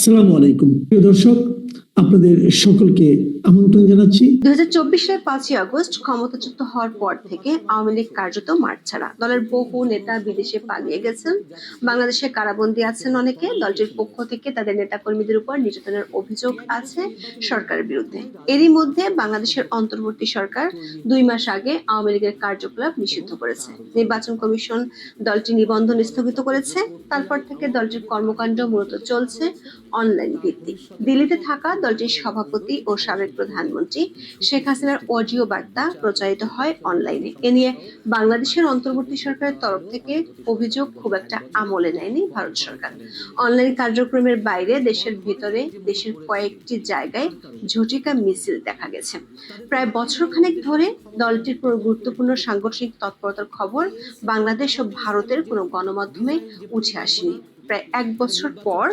আসসালামু আলাইকুম। প্রিয় দর্শক, আপনাদের সকলকে আমন্ত্রণ জানাচ্ছি। দুই সালের পাঁচই আগস্ট ক্ষমতাচ্যুত হওয়ার পর থেকে আওয়ামী লীগ কার্যত মাঠ ছাড়া। দলের বহু নেতা বিদেশে পালিয়ে গেছেন। বাংলাদেশে কারাবন্দী আছেন অনেকে। দলটির পক্ষ থেকে তাদের নেতাকর্মীদের উপর নির্যাতনের অভিযোগ আছে সরকারের বিরুদ্ধে। এরই মধ্যে বাংলাদেশের অন্তর্বর্তী সরকার দুই মাস আগে আওয়ামী লীগের কার্যকলাপ নিষিদ্ধ করেছে। নির্বাচন কমিশন দলটি নিবন্ধন স্থগিত করেছে। তারপর থেকে দলটির কর্মকাণ্ড মূলত চলছে অনলাইন ভিত্তিক। দিল্লিতে থাকা দলটির সভাপতি ও সাবেক প্রধানমন্ত্রী শেখ হাসিনার অডিও বার্তা প্রচারিত হয় অনলাইনে এ। নিয়ে বাংলাদেশের অন্তর্বর্তী সরকারের তরফ থেকে অভিযোগ খুব একটা আমলে নেয়নি ভারত সরকার। অনলাইন কার্যক্রমের বাইরে দেশের ভিতরে দেশের কয়েকটি জায়গায় ঝটিকা মিছিল দেখা গেছে। প্রায় বছরখানেক ধরে দলটির কোনো গুরুত্বপূর্ণ সাংগঠনিক তৎপরতার খবর বাংলাদেশ ও ভারতের কোনো গণমাধ্যমে উঠে আসেনি। প্রায় এক বছর পর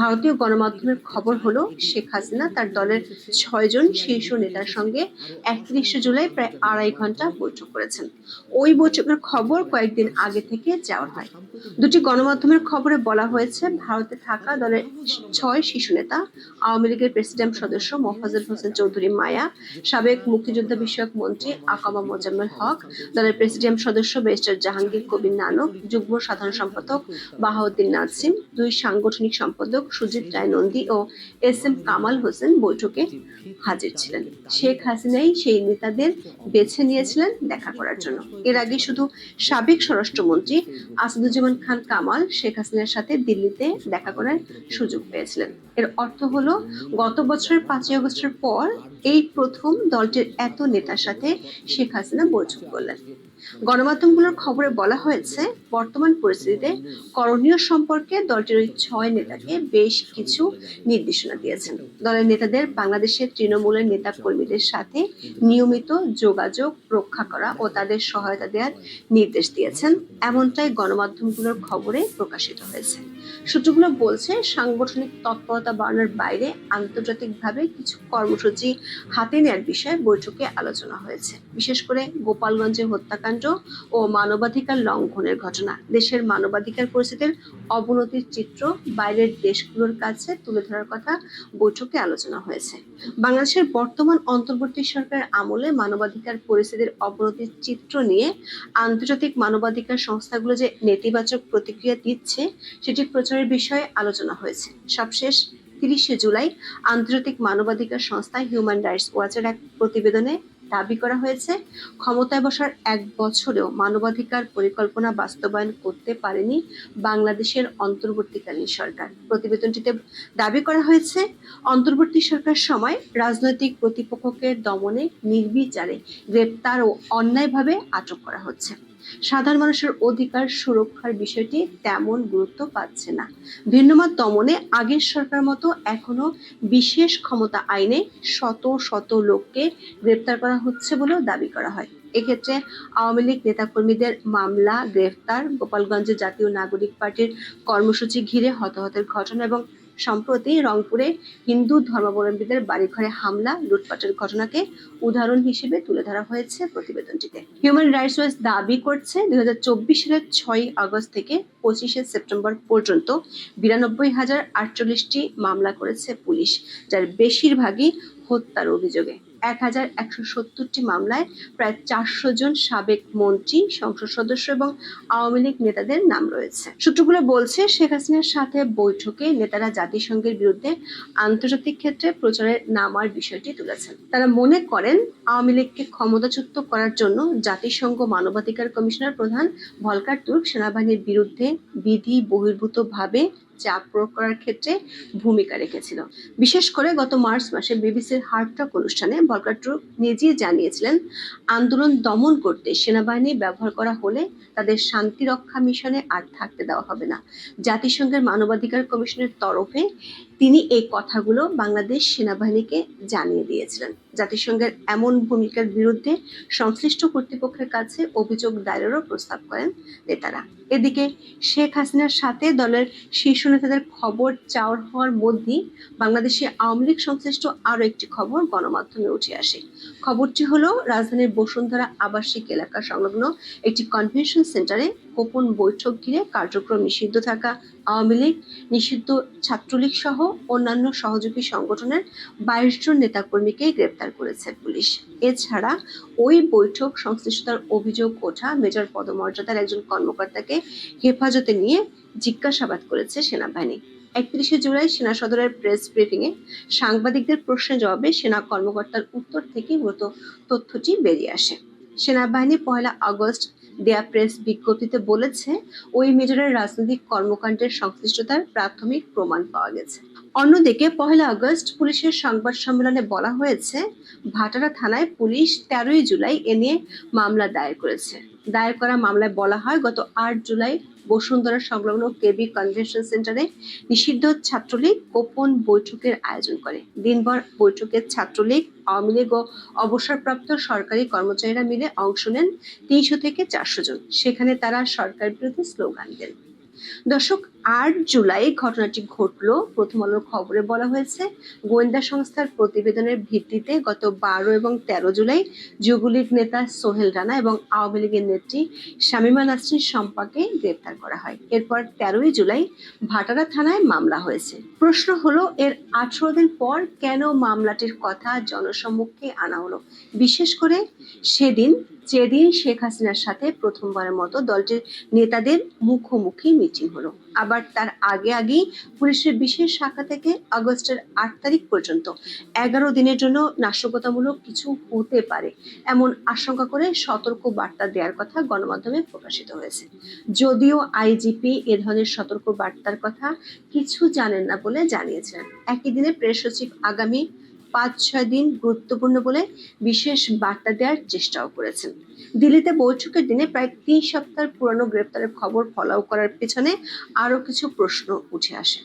ভারতীয় গণমাধ্যমের খবর হলো, শেখ হাসিনা তার দলের ছয়জন শীর্ষ নেতার সঙ্গে একত্রিশে জুলাই প্রায় আড়াই ঘণ্টা বৈঠক করেছেন। ওই বৈঠকের খবর কয়েকদিন আগে থেকে যাওয়া হয়। দুটি গণমাধ্যমের খবরে বলা হয়েছে, ভারতে থাকা দলের ছয় শীর্ষ নেতা, আওয়ামী লীগের প্রেসিডেন্ট সদস্য মোফাজুল হোসেন চৌধুরী মায়া, সাবেক মুক্তিযোদ্ধা বিষয়ক মন্ত্রী আকামা মোজাম্মেল হক, দলের প্রেসিডেন্ট সদস্য ব্যারিস্টার জাহাঙ্গীর কবির নানক, যুগ্ম সাধারণ সম্পাদক বাহাউদ্দিন নাসিম দুই সাংগঠনিক সম্পাদক সুজিত রায় নন্দী ও এস এম কামাল হোসেন বৈঠকে হাজির ছিলেন। শেখ হাসিনাই সেই নেতাদের বেছে নিয়েছিলেন দেখা করার জন্য। এর আগে শুধু সাবেক স্বরাষ্ট্রমন্ত্রী আসাদুজ্জামান খান কামাল শেখ হাসিনার সাথে দিল্লিতে দেখা করার সুযোগ পেয়েছিলেন। এর অর্থ হলো, গত বছরের পাঁচই আগস্টের পর এই প্রথম দলটির এত নেতার সাথে শেখ হাসিনা বৈঠক করলেন। গণমাধ্যমগুলোর খবরে বলা হয়েছে, বর্তমান পরিস্থিতিতে করণীয় সম্পর্কে দলটির ওই ছয় নেতাকে বেশ কিছু নির্দেশনা দিয়েছেন। দলের নেতাদের বাংলাদেশের তৃণমূলের নেতা কর্মীদের সাথে নিয়মিত যোগাযোগ, রক্ষা করা ও তাদের সহায়তা দেওয়ার নির্দেশ দিয়েছেন। এমনটাই গণমাধ্যমগুলোর খবরে প্রকাশিত হয়েছে। সূত্রগুলো বলছে, সাংগঠনিক তৎপরতা বাড়ানোর বাইরে আন্তর্জাতিকভাবে কিছু কর্মসূচি হাতে নেওয়ার বিষয়ে বৈঠকে আলোচনা হয়েছে। বিশেষ করে গোপালগঞ্জে হত্যাকাণ্ড ও মানবাধিকার লঙ্ঘনের ঘটনা। দেশের মানবাধিকার পরিস্থিতির অবনতির চিত্র বাইরের দেশগুলোর কাছে তুলে ধরার কথা বৈঠকে আলোচনা হয়েছে। বাংলাদেশের বর্তমান অন্তর্বর্তী সরকারের আমলে মানবাধিকার পরিস্থিতির অবনতির চিত্র নিয়ে আন্তর্জাতিক মানবাধিকার সংস্থাগুলো যে নেতিবাচক প্রতিক্রিয়া দিচ্ছে, সেটি প্রচারের বিষয়ে আলোচনা হয়েছে। সবশেষ তিরিশে জুলাই আন্তর্জাতিক মানবাধিকার সংস্থা হিউম্যান রাইটস ওয়াচের এক প্রতিবেদনে দাবি করা হয়েছে, ক্ষমতায় বসার এক বছরেও মানবাধিকার পরিকল্পনা বাস্তবায়ন করতে পারেনি বাংলাদেশের অন্তর্বর্তীকালীন সরকার। প্রতিবেদনটিতে দাবি করা হয়েছে, অন্তর্বর্তী সরকার সময় রাজনৈতিক প্রতিপক্ষকে দমনে নির্বিচারে গ্রেপ্তার ও অন্যায়ভাবে আটক করা হচ্ছে। সাধারণ মানুষের অধিকার সুরক্ষার বিষয়টি তেমন গুরুত্ব পাচ্ছে না। ভিন্নমত দমনে আগের সরকার মতো এখনও বিশেষ ক্ষমতা আইনে শত শত লোককে গ্রেপ্তার করা হচ্ছে বলেও দাবি করা হয়। এক্ষেত্রে আওয়ামী লীগ নেতাকর্মীদের মামলা, গ্রেফতার, গোপালগঞ্জে জাতীয় নাগরিক পার্টির কর্মসূচি ঘিরে হতাহতের ঘটনা এবং সম্প্রতি রংপুরে হিন্দু ধর্মাবলম্বীদের বাড়িঘরে হামলা, লুটপাটের ঘটনাকে উদাহরণ হিসেবে তুলে ধরা হয়েছে প্রতিবেদনটিতে। হিউম্যান রাইটস ওয়াচ দাবি করছে দুই হাজার চব্বিশ সালের ছয় আগস্ট থেকে পঁচিশে সেপ্টেম্বর পর্যন্ত বিরানব্বই হাজার আটচল্লিশটি মামলা করেছে পুলিশ, যার বেশিরভাগই হত্যার অভিযোগে। এক হাজার একশো সত্তরটি মামলায় প্রায় চারশো জন সাবেক মন্ত্রী, সংসদ সদস্য এবং আওয়ামী লীগ নেতাদের নাম রয়েছে। সূত্রগুলো বলছে, শেখ হাসিনার সাথে বৈঠকে নেতারা জাতিসংঘের বিরুদ্ধে আন্তর্জাতিক ক্ষেত্রে প্রচারের নামার বিষয়টি তুলেছেন। তারা মনে করেন, আওয়ামী লীগকে ক্ষমতাচ্যুত করার জন্য জাতিসংঘ মানবাধিকার কমিশনার প্রধান ভলকার তুর্ক সেনাবাহিনীর বিরুদ্ধে বিধি বহির্ভূতভাবে চাপ প্রয়োগ করার ক্ষেত্রে ভূমিকা রেখেছিল। বিশেষ করে গত মার্চ মাসে বিবিসির হার্টটক অনুষ্ঠানে বলকাট্রু নিজেই জানিয়েছিলেন, আন্দোলন দমন করতে সেনাবাহিনী ব্যবহার করা হলে তাদের শান্তিরক্ষা মিশনে আর থাকতে দেওয়া হবে না। জাতিসংঘের মানবাধিকার কমিশনের তরফে তিনি এই কথাগুলো বাংলাদেশ সেনাবাহিনীকে জানিয়ে দিয়েছিলেন। জাতিসংঘের এমন ভূমিকার বিরুদ্ধে সংশ্লিষ্ট কর্তৃপক্ষের কাছে অভিযোগ দায়েরেরও প্রস্তাব করেন নেতারা। এদিকে শেখ হাসিনার সাথে দলের শীর্ষ নেতাদের খবর চাওয়ার হওয়ার মধ্যেই বাংলাদেশে আওয়ামী লীগ সংশ্লিষ্ট আরও একটি খবর গণমাধ্যমে উঠে আসে। খবরটি হলো, রাজধানীর বসুন্ধরা আবাসিক এলাকা সংলগ্ন একটি কনভেনশন সেন্টারে গোপন বৈঠক ঘিরে কার্যক্রম নিষিদ্ধ থাকা আওয়ামী লীগ, নিষিদ্ধ ছাত্রলীগ সহ অন্যান্য সহযোগী সংগঠনের বাইশ জন নেতাকর্মীকে গ্রেপ্তার করেছে পুলিশ। এছাড়া ওই বৈঠক সংশ্লিষ্টতার অভিযোগ ওঠা মেজর পদমর্যাদার একজন কর্মকর্তাকে হেফাজতে নিয়ে জিজ্ঞাসাবাদ করেছে সেনাবাহিনী। একত্রিশে জুলাই সেনা সদরের প্রেস ব্রিফিং এ সাংবাদিকদের প্রশ্নের জবাবে সেনা কর্মকর্তার উত্তর থেকে মূলত তথ্যটি বেরিয়ে আসে। সেনাবাহিনী পয়লা আগস্ট দেয়া প্রেস বিজ্ঞপ্তিতে বলেছে, ওই মেজরের রাজনৈতিক কর্মকাণ্ডের সংশ্লিষ্টতার প্রাথমিক প্রমাণ পাওয়া গেছে। অন্যদিকে পহেলা আগস্ট পুলিশের সংবাদ সম্মেলনে বলা হয়েছে, ভাটারা থানায় পুলিশ তেরোই জুলাই এ নিয়ে মামলা দায়ের করেছে। দায়ের করা মামলায় বলা হয়, গত আট জুলাই বসুন্ধরা সংলগ্ন কেবি কনভেনশন সেন্টারে নিষিদ্ধ ছাত্রলীগ গোপন বৈঠকের আয়োজন করে। দিনভর বৈঠকে ছাত্রলীগ, আওয়ামী লীগ ও অবসরপ্রাপ্ত সরকারি কর্মচারীরা মিলে অংশ নেন তিনশো থেকে চারশো জন। সেখানে তারা সরকার বিরুদ্ধে স্লোগান দেন। দর্শক আট জুলাই ঘটনাটি ঘটলো। প্রথম আলোর খবরে বলা হয়েছে, গোয়েন্দা সংস্থার প্রতিবেদনের ভিত্তিতে গত বারো এবং তেরো জুলাই যুবলীগ নেতা সোহেল রানা এবং আওয়ামী লীগের নেত্রী শামীমা নাসরিন শম্পাকে গ্রেপ্তার করা হয়। এরপর তেরোই জুলাই ভাটারা থানায় মামলা হয়েছে। প্রশ্ন হলো, এর আঠারো দিন পর কেন মামলাটির কথা জনসম্মুখে আনা হলো? বিশেষ করে সেদিন, যেদিন শেখ হাসিনার সাথে প্রথমবারের মতো দলটির নেতাদের মুখোমুখি মিটিং হলো। আবার তার আগে আগেই পুলিশের বিশেষ শাখা থেকে আগস্টের আট তারিখ পর্যন্ত এগারো দিনের জন্য নাশকতামূলক কিছু হতে পারে, এমন আশঙ্কা করে সতর্ক বার্তা দেওয়ার কথা গণমাধ্যমে প্রকাশিত হয়েছে। যদিও আইজিপি এ ধরনের সতর্ক বার্তার কথা কিছু জানেন না বলে জানিয়েছেন। একই দিনে প্রেস সচিব আগামী পাঁচ ছয় দিন গুরুত্বপূর্ণ বলে বিশেষ বার্তা দেওয়ার চেষ্টাও করেছেন। দিল্লিতে বৈঠকের দিনে প্রায় তিন সপ্তাহ পুরনো গ্রেপ্তারের খবর ফলাও করার পেছনে আরও কিছু প্রশ্ন উঠে আসে।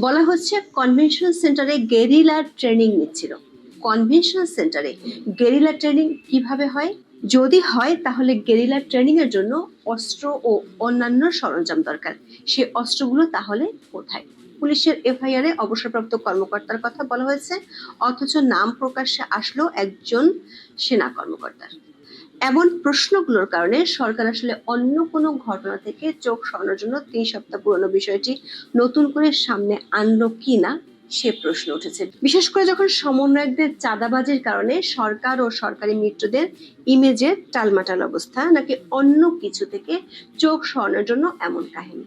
বলা হচ্ছে, কনভেনশন সেন্টারে গেরিলার ট্রেনিং নিচ্ছিল। কনভেনশন সেন্টারে গেরিলা ট্রেনিং কীভাবে হয়? যদি হয়, তাহলে গেরিলা ট্রেনিং এর জন্য অস্ত্র ও অন্যান্য সরঞ্জাম দরকার। সে অস্ত্রগুলো তাহলে কোথায়? পুলিশের এফআইআর অবসরপ্রাপ্ত কর্মকর্তার কথা বলা হয়েছে, অথচ নাম প্রকাশ্যে আসলো একজন সেনা কর্মকর্তার। এমন প্রশ্নগুলোর কারণে সরকার আসলে অন্য কোনো ঘটনা থেকে চোখ সরানোর জন্য তিন সপ্তাহ পুরনো বিষয়টি নতুন করে সামনে আনলো কি না সে প্রশ্ন উঠেছে। বিশেষ করে যখন সমন্বয়কদের চাঁদাবাজির কারণে সরকার ও সরকারি মিত্রদের ইমেজের টালমাটাল অবস্থা, নাকি অন্য কিছু থেকে চোখ সরানোর জন্য এমন কাহিনী?